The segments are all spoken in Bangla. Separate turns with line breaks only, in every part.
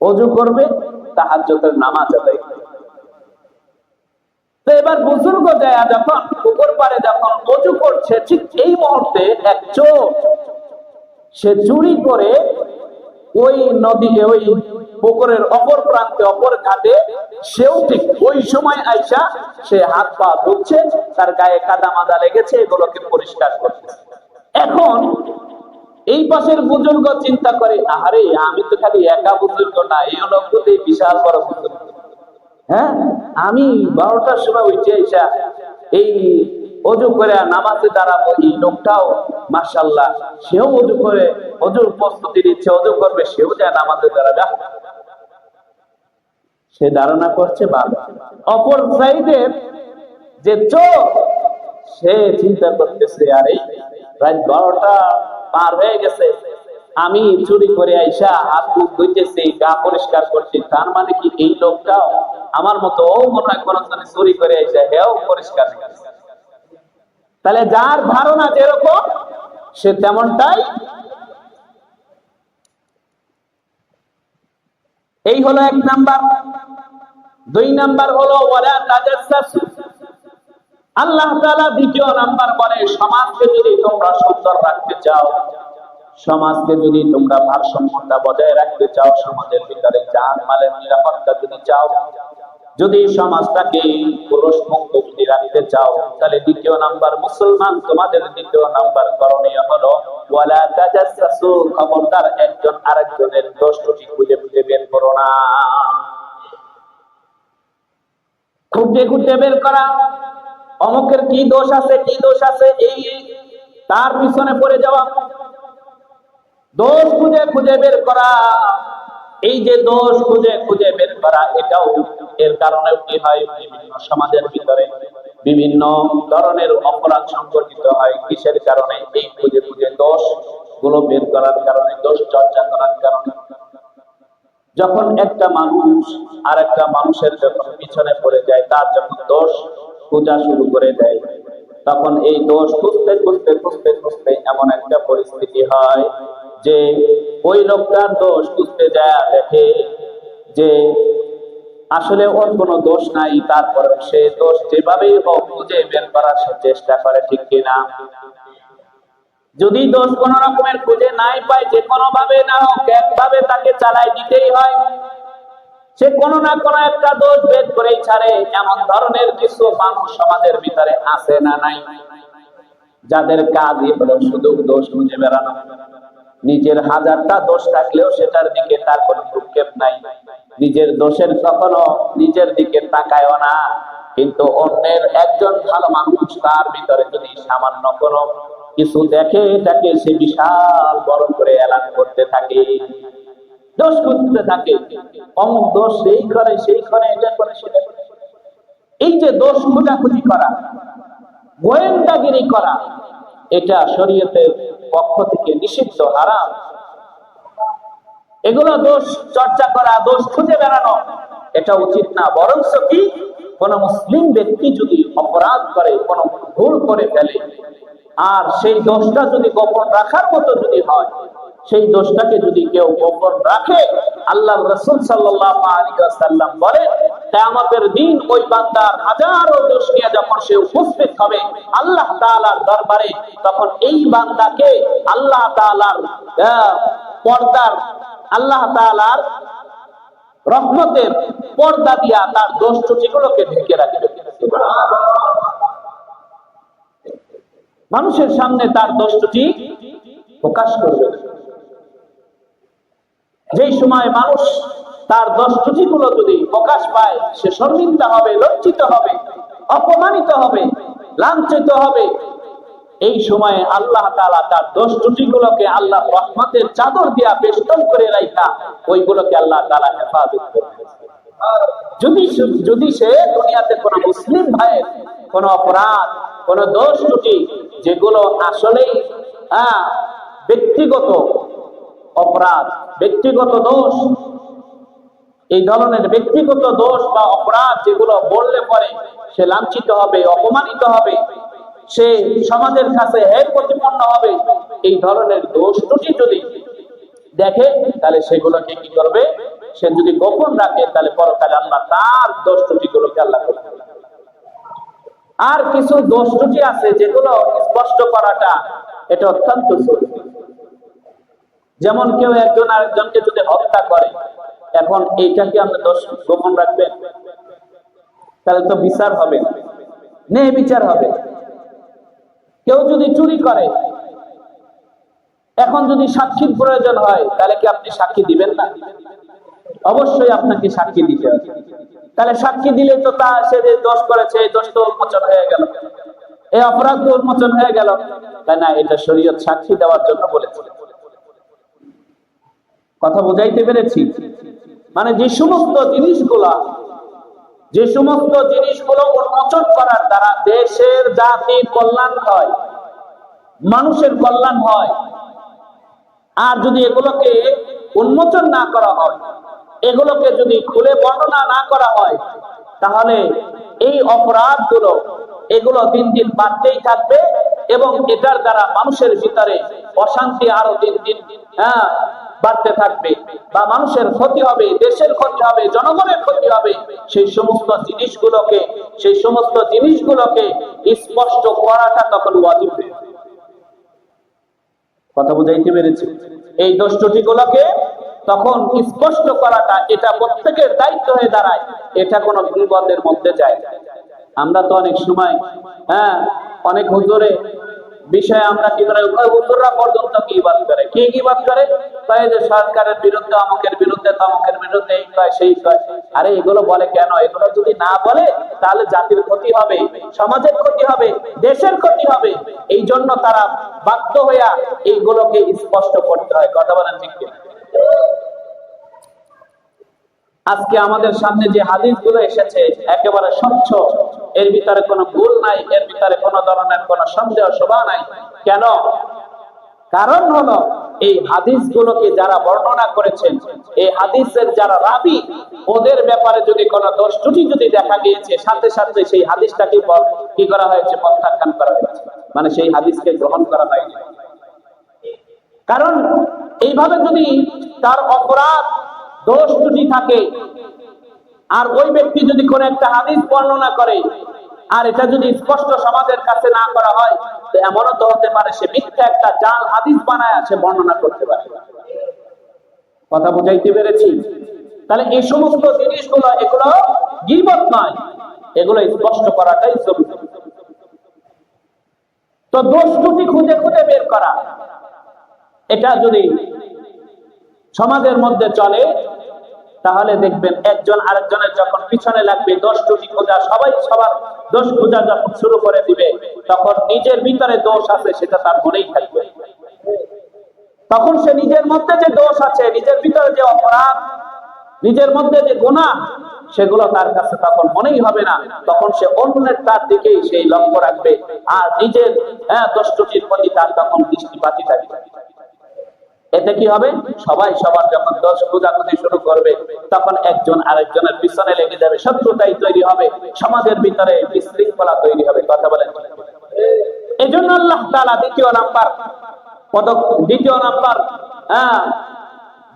অজু করবে, তাহাজ্জুদের নামাজ আদায় করবে। এবার বুজুর্গ যায়, যখন পুকুর পারে যখন অজু করছে, ঠিক এই মুহূর্তে এক চোর, সে চুরি করে ওই নদী ওই পুকুরের অপর প্রান্তে, অপর ঘাটে, সেও ঠিক ওই সময় আইসা, সে হাত পা ধুচ্ছে, তার গায়ে কাদা মাদা লেগেছে, এগুলোকে পরিষ্কার করছে। এখন এই পাশের বুজুর্গ চিন্তা করে আরে আমি তো খালি একা বুজুর্গ না, এই লোকগুলি বিশাল বড় বুজুর্গ। হ্যাঁ? আমি বারোটার সময় উঠে এসা এই অজু করে নামাজে দাঁড়াবো, এই লোকটাও মার্শাল্লাহ সেও অজু করে, অজুর প্রস্তুতি নিচ্ছে, অজু করবে, সেও যায় নামাজে দাঁড়াবে। সে ধারণা করছে ভালো। অপর সাইডে যে চোখ, সে চিন্তা করতেছে, আরে, রাত বারোটা পার হয়ে গেছে। আমি চুরি করে আইসা হাত মুখ ধুইতেছি, গা পরিষ্কার করছি। তার মানে কি এই লোকটাও আমার মতো ও মনে হয় কোনো চুরি করে আইসা হেও পরিষ্কার তাহলে যার ধারণা যেরকম, সে তেমনটাই এই হলো এক নাম্বার। দুই নাম্বার হলো, ওয়ালা তাজাসসু আল্লাহ তাআলা দ্বিতীয় নাম্বার বলে সমাজকে যদি তোমরা সুন্দর রাখতে চাও, সমাজকে যদি তোমরা ভারসাম্যতা বজায় রাখতে চাও, সমাজের ভিতরে জান মালের নিরাপত্তা যদি চাও, যদি সমাজটাকে পুরুষ মুক্ত যদি রাখতে চাও, তাহলে দ্বিতীয় নাম্বার মুসলমান, তোমাদের দ্বিতীয় নাম্বার করণীয় হলো, ওয়ালা তাজাসসু খবরদার একজন আরেকজনের দোষ ত্রুটি খুঁজে খুঁজে বের করো না। খুঁজে খুঁজে বের করা অমুকের কি দোষ আছে, কি দোষ আছে, এই তার পিছনে পড়ে যাওয়া। দোষ খুঁজে খুঁজে বের করা। এই যে দোষ খুঁজে খুঁজে বের করা, এটাও এর কারণে কি হয়? বিভিন্ন সমাজের ভিতরে বিভিন্ন ধরনের অপরাধ সংগঠিত হয়। কিসের কারণে? এই খুঁজে খুঁজে দোষগুলো বের করার কারণে, দোষ চর্চা করার কারণে। যখন একটা মানুষ আর একটা মানুষের যখন পিছনে পড়ে যায়, তার যখন দোষ খোঁজা শুরু করে দেয়, তখন এই দোষ খুঁজতে খুঁজতে খুঁজতে খুঁজতে এমন একটা পরিস্থিতি হয় যে ওই লোকটার দোষ খুঁজতে যায় দেখে যে আসলে ওর কোনো দোষ নাই, তারপরে সে দোষ যেভাবেই হোক খুঁজে বের করার চেষ্টা করে, ঠিক কিনা? যদি দোষ কোন রকমের খুঁজে নাই পায়, যে কোনো ভাবে না হোক, একভাবে তাকে চালাই দিতেই হয়। সে কোনো না কোনো একটা দোষ বের করেই ছাড়ে। এমন ধরনের কিছু মানুষ সমাজের ভিতরে আছে না নাই। যাদের কাজই হলো শুধু দোষ খুঁজে বেড়ানো। নিজের হাজারটা দোষ থাকলেও সেটার দিকে তার কোনো ভ্রুক্ষেপ নাই। নিজের দোষের কখনো নিজের দিকে তাকায়ও না। কিন্তু অন্যের একজন ভালো মানুষ তার ভিতরে যদি সামান্য কোনো কিছু দেখে এটাকে সে বিশাল বড় করে এলান করতে থাকে। দোষ খুঁজতে থাকে। অমুক দোষ সেই করে সেই করে এটা করে সেটা করে। এই যে দোষ খোঁজাখুঁজি করা, গোয়েন্দাগিরি করা, এটা শরীয়তের পক্ষ থেকে নিষিদ্ধ, হারাম। এগুলো দোষ চর্চা করা, দোষ খুঁজে বেড়ানো, এটা উচিত না। বরঞ্চ কি? কোন মুসলিম ব্যক্তি যদি অপরাধ করে, কোন ভুল করে ফেলে আর সেই দোষটা যদি গোপন রাখার মতো যদি হয় সেই দোষটাকে যদি কেউ গোপন রাখে আল্লাহ রসুল সাল্লাম বলে আমাদের দিন ওই বান্দার হাজারো দোষ নিয়ে যখন সে উপস্থিত হবে আল্লাহ তাআলার দরবারে তখন এই বান্দাকে আল্লাহ তাআলার আহ, পর্দার আল্লাহ তাআলার রহমতের পর্দা দিয়া তার দোষ ত্রুটিগুলোকে ঢেকে রাখবে। মানুষের সামনে তার দোষ ত্রুটি প্রকাশ করবে। যেই সময় মানুষ তার দোষ ত্রুটিগুলো যদি প্রকাশ পায়, সে শর্মিন্দা হবে, লজ্জিত হবে, অপমানিত হবে, লাঞ্ছিত হবে এই সময়ে আল্লাহ তাআলা তার দোষ ত্রুটিগুলোকে আল্লাহ রহমতের চাদর দিয়া বেষ্টন করে রাখা ওইগুলোকে আল্লাহ তাআলা হেফাজত করবে যদি যদি সে দুনিয়াতে কোনো মুসলিম ভাইয়ের কোনো অপরাধ কোন দোষ ত্রুটি যেগুলো আসলেই হ্যাঁ ব্যক্তিগত অপরাধ, ব্যক্তিগত দোষ, এই ধরনের ব্যক্তিগত দোষ বা অপরাধ যেগুলো বললে পরে সে লাঞ্ছিত হবে, অপমানিত হবে, সে সমাজের কাছে হেয় প্রতিপন্ন হবে, এই ধরনের দোষ ত্রুটি যদি দেখে, তাহলে সেগুলোকে কি করবে সে যদি গোপন রাখে, তাহলে পরকালে আল্লাহ তার দোষ ত্রুটিগুলোকে আল্লাহ ক্ষমা করবে। আর কিছু দোষ ত্রুটি আছে যেগুলো স্পষ্ট করাটা এটা অত্যন্ত জরুরি। যেমন কেউ একজন আরেকজনকে যদি হত্যা করে, এখন এইটা কি আপনি দোষ গোপন রাখবেন তাহলে তো বিচার হবে। ন্যায় বিচার হবে। কেউ যদি চুরি করে, এখন যদি সাক্ষীর প্রয়োজন হয়, তাহলে কি আপনি সাক্ষী দিবেন না? অবশ্যই আপনাকে সাক্ষী দিতে হবে। তাহলে সাক্ষী দিলে তো তা সে যে দোষ করেছে, এই দোষ তো উন্মোচন হয়ে গেল। এই অপরাধ তো উন্মোচন হয়ে গেল। তাই না, এটা শরীয়ত সাক্ষী দেওয়ার জন্য বলেছে। কথা বুঝাইতে পেরেছি? মানে যে সমস্ত জিনিসগুলা, যে সমস্ত জিনিসগুলো উন্মোচন করার দ্বারা দেশের জাতির কল্যাণ হয়, মানুষের কল্যাণ হয়, আর যদি এগুলোকে উন্মোচন না করা হয় এগুলোকে যদি খুলে বর্ণনা না করা হয়, তাহলে এই অপরাধগুলো, এগুলো দিন দিন বাড়তেই থাকবে এবং এটার দ্বারা মানুষের ভিতরে অশান্তি আরও দিন দিন হ্যাঁ বাড়তে থাকবে। বা মানুষের ক্ষতি হবে, দেশের ক্ষতি হবে, জনগণের ক্ষতি হবে, সেই সমস্ত জিনিসগুলোকে, সেই সমস্ত জিনিসগুলোকে স্পষ্ট করাটা তখন ওয়াজিব কথা বুঝাইতে পেরেছি? এই দোষটি গুলোকে তখন স্পষ্ট করাটা এটা প্রত্যেকের দায়িত্ব হয়ে দাঁড়ায়। এটা কোনো বিপদের মধ্যে যায় আমরা তো অনেক সময় হ্যাঁ অনেক হুজুরে বিষয়ে আমরা কি করে? হুজুররা পর্যন্ত কি বাদ করে? কে কি বাদ করে? কয় যে, সরকারের বিরুদ্ধে, অমুকের বিরুদ্ধে, তমকের বিরুদ্ধে, এই কয়, সেই কয়। আরে, এগুলো বলে কেন? এগুলো যদি না বলে, তাহলে জাতির ক্ষতি হবে, সমাজের ক্ষতি হবে, দেশের ক্ষতি হবে। এই জন্য তারা বাধ্য হইয়া এইগুলোকে স্পষ্ট করতে হয়। কথা বলেন ঠিক কিনা? আজকে আমাদের সামনে যে হাদিসগুলো এসেছে, একেবারে স্বচ্ছ। এর ভিতরে কোনো ভুল নাই, এর ভিতরে কোনো ধরনের কোনো সন্দেহ, শোভা নাই। কেন? কারণ হলো, এই হাদিসগুলোকে যারা বর্ণনা করেছেন, এই হাদিসের যারা রাবি, ওদের ব্যাপারে যদি কোনো দোষ ত্রুটি যদি দেখা গিয়েছে, সাথে সাথে সেই হাদিসটাকে কি করা হয়েছে? প্রত্যাখ্যান করা হয়েছে। মানে সেই হাদিসকে গ্রহণ করা হয়নি। কারণ এইভাবে যদি তার অপরাধ, দোষ ত্রুটি থাকে, আর ওই ব্যক্তি যদি কোন একটা হাদিস বর্ণনা করে, আর এটা যদি স্পষ্ট সমাজের কাছে না করা হয়, তো এমনও তো হতে পারে সে মিথ্যা একটা জাল হাদিস বানায় সে বর্ণনা করতে পারে। কথা বুঝাইতে পেরেছি? তাহলে এই সমস্ত জিনিসগুলো এগুলো গিরবত নয়, এগুলো স্পষ্ট করাটাই জরুরি। তো দোষ ত্রুটি খুঁজে খুঁজে বের করা। এটা যদি সমাজের মধ্যে চলে, তাহলে দেখবেন একজন আরেকজনের যখন পিছনে লাগবে দোষ ত্রুটি খোঁজা, সবাই সবার দোষ খোঁজা যখন শুরু করে দিবে, তখন নিজের ভিতরে দোষ আছে, সেটা তার মনেই থাকবে। তখন সে নিজের মধ্যে যে দোষ আছে, নিজের ভিতরে যে অপরাধ, নিজের মধ্যে যে গুণা সেগুলো তার কাছে তখন মনেই হবে না। তখন সে অন্যের তার দিকেই সেই লক্ষ্য রাখবে। আর নিজের হ্যাঁ দোষ ত্রুটির প্রতি তার তখন দৃষ্টিপাতি থাকবে। এতে কি হবে? সবাই সবার যখন দোষ খোঁজাখুঁজি শুরু করবে, তখন একজন আরেকজনের পিছনে লেগে যাবে। শত্রুতাই তৈরি হবে, সমাজের ভিতরে বিশৃঙ্খলা তৈরি হবে। কথা বলেন। এই জন্য আল্লাহ তাআলা দ্বিতীয় নাম্বার পদক, দ্বিতীয় নাম্বার হ্যাঁ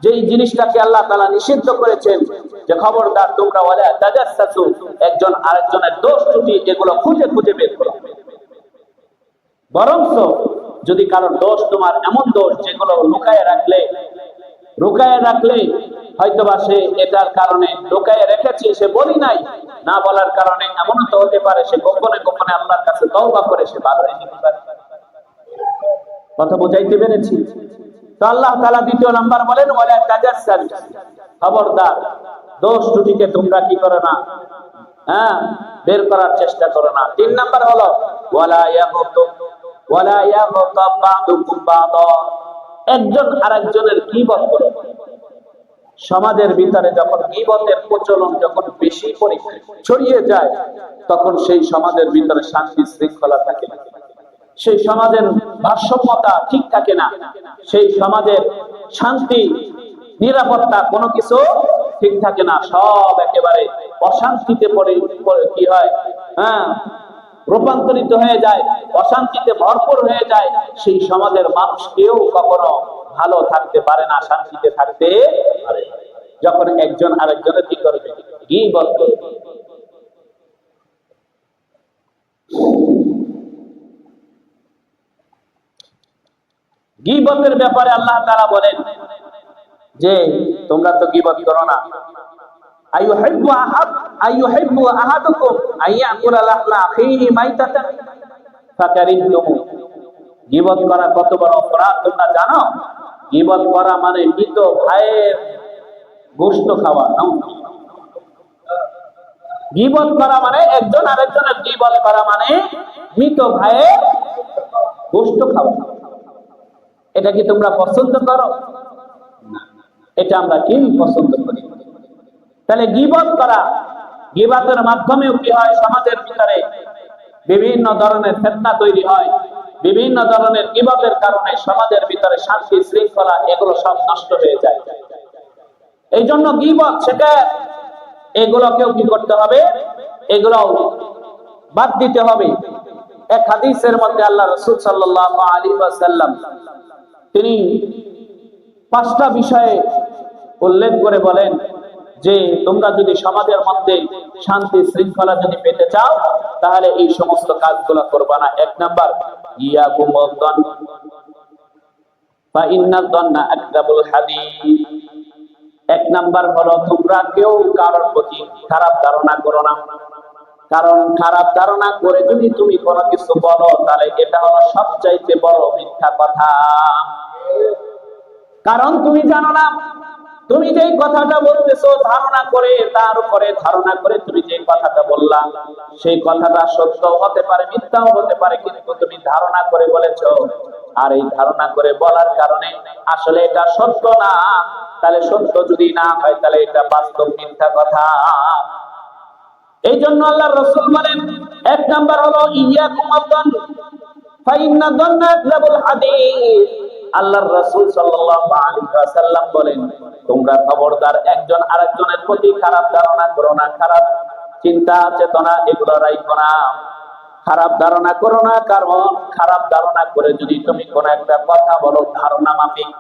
যেই জিনিসটাকে আল্লাহ তালা নিষিদ্ধ করেছেন, যে খবরদার তোমরা ওয়ালা তাজাসসু একজন আরেকজনের দোষ ত্রুটি, এগুলো খুঁজে খুঁজে বের করো। বরঞ্চ যদি কারোর দোষ তোমার এমন দোষ যেগুলো লুকায় রাখলে লুকায় রাখলে হয়তোবা সে এটার কারণে লুকায় রেখেছে, সে বলি নাই। না বলার কারণে এমন তো হতে পারে, সে গোপনে গোপনে আল্লাহর কাছে তওবা করে সে বার হয়ে যেতে পারে। কথা বুঝাইতে পেরেছি? তো আল্লাহ তাআলা দ্বিতীয় নাম্বার বলেন, ওয়ালা তাজাসসাস খবরদার, দোষ ত্রুটিকে তোমরা কি করো না? হ্যাঁ বের করার চেষ্টা করো না। তিন নাম্বার হলো, ওয়ালা ইয়াগতু ওয়ালা ইয়াগতাব বা'দুকুম বা'দা। একজন আরেকজনের গীবত। করে সমাজের ভিতরে যখন গীবতের প্রচলন যখন বেশি করে ছড়িয়ে যায়, তখন সেই সমাজের ভিতরে শান্তি শৃঙ্খলা থাকে না। সেই সমাজের ভারসাম্যতা ঠিক থাকে না। সেই সমাজের শান্তি, নিরাপত্তা কোনো কিছু ঠিক থাকে না। সব একেবারে অশান্তিতে পড়ে কি হয়? হ্যাঁ রূপান্তরিত হয়ে যায়, অশান্তিতে ভরপুর হয়ে যায়, সেই সমাজের মানুষ কেউ কখনো ভালো থাকতে পারে না, শান্তিতে থাকতে পারে যখন একজন আরেকজনের কি করবে? গীবত করবে? গিবতের ব্যাপারে আল্লাহ তারা বলেন যে, তোমরা তো গিবত করো না। আইয়ুহিব্বু আহাদ আইয়ুহিব্বু আহাদুকুম আইয়াকুলা লাহমা আখিহি মাইতাতান ফাকারিহতুম গিবত করা কত বড় অপরাধ, তোমরা জানো? গিবত করা মানে মৃত ভাইয়ের গোশত খাওয়া, নাও। গিবত করা মানে একজন আরেকজনের গিবত করা মানে মৃত ভাইয়ের গোশত খাওয়া। এটা কি তোমরা পছন্দ করো? এটা আমরা কেউ পছন্দ করি। তাহলে গিবত করা, গিবাতের মাধ্যমেও কি হয়? সমাজের ভিতরে বিভিন্ন ধরনের ফেতনা তৈরি হয়। বিভিন্ন ধরনের গিবতের কারণে সমাজের ভিতরে শান্তি, শৃঙ্খলা, এগুলো সব নষ্ট হয়ে যায়। এই জন্য গিবত সেটা এগুলোকেও কি করতে হবে? এগুলো বাদ দিতে হবে। এক হাদিসের মধ্যে আল্লাহ রসুল সাল্লাহ আলী সাল্লাম তিনি পাঁচটা বিষয়ে উল্লেখ করে বলেন যে তোমরা যদি সমাজের মধ্যে শান্তি শৃঙ্খলা যদি পেতে চাও, তাহলে এই সমস্ত কাজগুলো করবা না। এক নাম্বার ইয়া কুমদ্দন বা ইন্নাদ্দন্না আকদাবুল হাদিস এক নাম্বার হলো, তোমরা কেউ কারোর প্রতি খারাপ ধারণা করো না। কারণ খারাপ ধারণা করে যদি তুমি কোনো কিছু বলো, তাহলে এটা হলো সবচাইতে বড় মিথ্যা কথা। কারণ তুমি জানো না তুমি যেই কথাটা বলতেছো, ধারণা করে, তার উপরে ধারণা করে তুমি যে কথাটা বললা, সেই কথাটা সত্য হতে পারে, মিথ্যাও হতে পারে, কিন্তু তুমি ধারণা করে বলেছ। আর এই ধারণা করে বলার কারণে আসলে এটা সত্য না। তাহলে সত্য যদি না হয়, তাহলে এটা বাস্তব মিথ্যা কথা। এই জন্য আল্লাহ রসুল বলেন, এক নাম্বার হলো, ইয়া কুমাদ্দান ফাইন্না দন্না হাদিস। আল্লাহর রাসূল সাল্লাল্লাহু আলাইহি ওয়াসাল্লাম বলেন, তোমরা খবরদার একজন আরেকজনের প্রতি খারাপ ধারণা করো না, খারাপ চিন্তা, চেতনা এগুলো রাখো না। খারাপ ধারণা করো না, কারণ খারাপ ধারণা করে যদি তুমি কোন একটা কথা বলো, ধারণা মাফিক।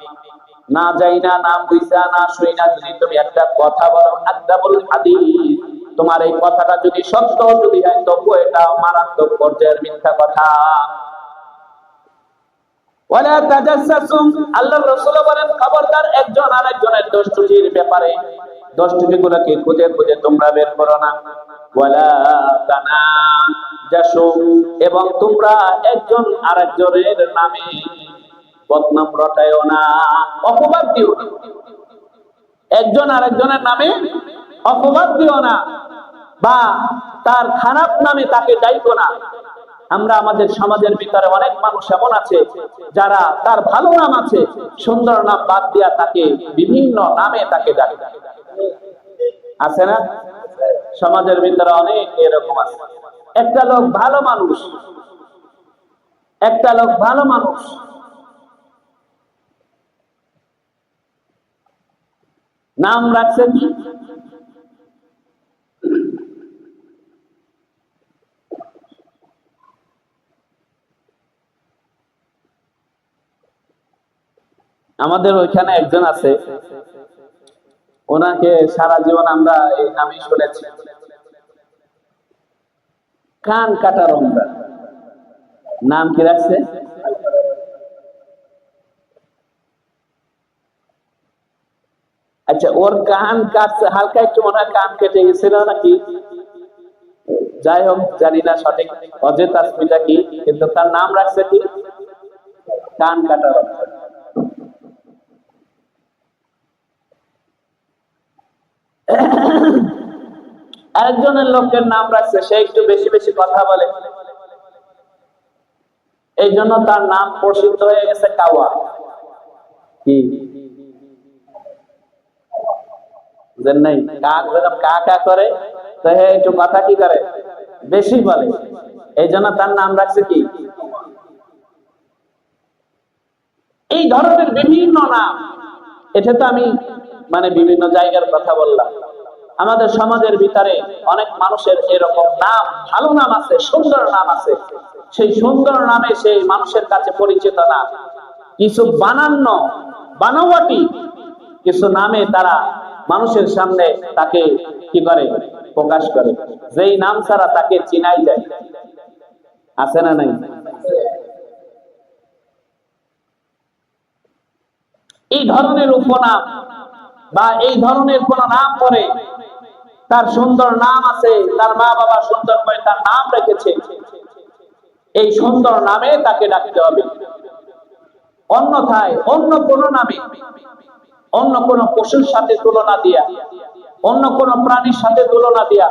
না যাই না নাম বুঝা, না শুই না যদি তুমি একটা কথা বলো, আদাবুল হাদিস। তোমার এই কথাটা যদি সত্য, যদি হয় তবু এটা মারাত্মক পর্যায়ের মিথ্যা কথা। ওয়ালা তাজাসসুম আল্লাহর রাসূল বলেন, খবরদার একজন আরেকজনের দোষ ত্রুটির ব্যাপারে। দোষ ত্রুটিগুলোকে খুঁজে খুঁজে তোমরা বের করো না। ওয়ালা তানাজাসুম এবং তোমরা একজন আরেকজনের নামে বদনাম রটায়ও না, অপবাদ দিও না। একজন আরেকজনের নামে অপবাদ দিও না, বা তার খারাপ নামে তাকে ডাইকো না। আমরা আমাদের সমাজের ভিতরে অনেক মানুষ এমন আছে যারা তার ভালো নাম আছে, সুন্দর নাম বাদ দিয়া তাকে বিভিন্ন নামে তাকে ডাকে। আছে না? সমাজের ভিতরে অনেক এরকম আছে। একটা লোক ভালো মানুষ, একটা লোক ভালো মানুষ। নাম রাখছে কি? আমাদের ওইখানে একজন আছে। ওনাকে সারা জীবন আমরা এই নামই শুনেছি। কান কাটা রমজান নাম কি রাখছে? আচ্ছা ওর কান কাটছে, হালকা একটু হয় কান কেটে গেছিল নাকি? যাই হোক, জানি না সঠিক। অজে তাসমিটা কি? কিন্তু তার নাম রাখছে কি? কান কাটা রমজান আরেকজনের লোকের নাম রাখছে, সে একটু বেশি বেশি কথা বলে। এই জন্য তার নাম প্রসিদ্ধ হয়ে গেছে কাওয়া। কি? নাই, কাক কা কা করে, তো একটু কথা কি করে? বেশি বলে। এই জন্য তার নাম রাখছে কি? এই ধরনের বিভিন্ন নাম। এটা তো আমি মানে বিভিন্ন জায়গার কথা বললাম। আমাদের সমাজের ভিতরে অনেক মানুষের এরকম নাম, ভালো নাম আছে, সুন্দর নাম আছে। সেই সুন্দর নামে সেই মানুষের কাছে পরিচিত না। কিছু বানান্ন, বানাওয়াটি কিছু নামে তারা মানুষের সামনে তাকে কি করে? প্রকাশ করে। যেই নাম ছাড়া তাকে চিনাই যায়। আছে না নাই? এই ধরনের উপনাম বা এই ধরনের কোন নাম করে, তার সুন্দর নাম আছে, তার মা বাবা সুন্দর করে তার নাম রেখেছে, এই সুন্দর নামে তাকে ডাকতে হবে। অন্যথায় অন্য কোন নামে, অন্য কোন পশুর সাথে তুলনা দিয়া, অন্য কোন প্রাণীর সাথে তুলনা দিয়া,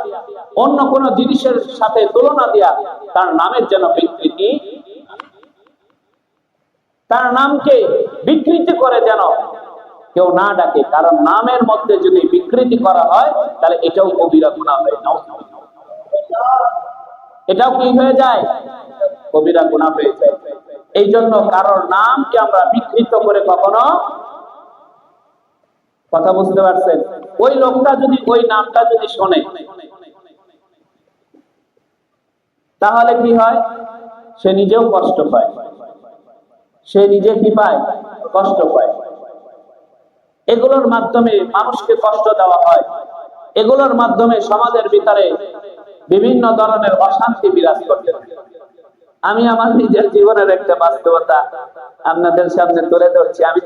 অন্য কোন জিনিসের সাথে তুলনা দিয়া, তার নামের যেন বিকৃতি তার নামকে বিকৃতি করে যেন কেউ না ডাকে, কারণ নামের মধ্যে যদি বিকৃতি করা হয়, তাহলে এটাও কবিরা গুণা হয়ে নাও এটাও কি হয়ে যায়? কবিরা গুণা হয়ে যায়। এই জন্য কারোর নামকে আমরা বিকৃত করে কখনো কথা বুঝতে পারছেন? ওই লোকটা যদি, ওই নামটা যদি শোনে, তাহলে কি হয়? সে নিজেও কষ্ট পায়। সে নিজে কি পায়? কষ্ট পায়। এগুলোর মাধ্যমে মানুষকে কষ্ট দেওয়া হয়। এগুলোর মাধ্যমে সমাজের ভিতরে বিভিন্ন ধরনের অশান্তি বিরাজ করতে আমি আমার নিজের জীবনের একটা বাস্তবতা আপনাদের সামনে তুলে ধরছি। আমি